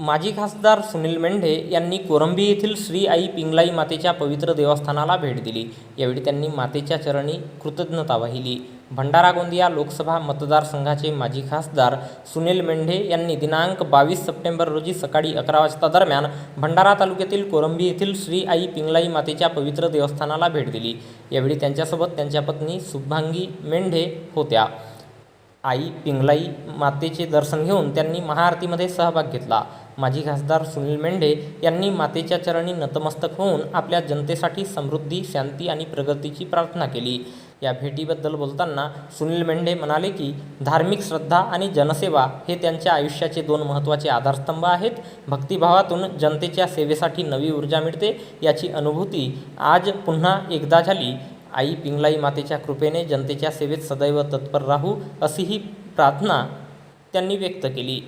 माजी खासदार सुनील मेंढे यांनी कोरंबी येथील श्री आई पिंगलाई मातेच्या पवित्र देवस्थानाला भेट दिली. यावेळी त्यांनी मातेच्या चरणी कृतज्ञता वाहिली. भंडारा गोंदिया लोकसभा मतदारसंघाचे माजी खासदार सुनील मेंढे यांनी दिनांक बावीस सप्टेंबर रोजी सकाळी अकरा वाजता दरम्यान भंडारा तालुक्यातील कोरंबी येथील श्री आई पिंगलाई मातेच्या पवित्र देवस्थानाला भेट दिली. यावेळी त्यांच्यासोबत त्यांच्या पत्नी शुभांगी मेंढे होत्या. आई पिंगलाई मातेचे दर्शन घेऊन त्यांनी महाआरतीमध्ये सहभाग घेतला. माजी खासदार सुनील मेंढे यांनी मातेच्या चरणी नतमस्तक होऊन आपल्या जनतेसाठी समृद्धी शांती आणि प्रगतीची प्रार्थना केली. या भेटीबद्दल बोलताना सुनील मेंढे म्हणाले की धार्मिक श्रद्धा आणि जनसेवा हे त्यांच्या आयुष्याचे दोन महत्त्वाचे आधारस्तंभ आहेत. भक्तिभावातून जनतेच्या सेवेसाठी नवी ऊर्जा मिळते याची अनुभूती आज पुन्हा एकदा झाली. आई पिंगलाई मातेच्या कृपेने जनतेच्या सेवेत सदैव तत्पर राहू अशी ही प्रार्थना त्यांनी व्यक्त केली.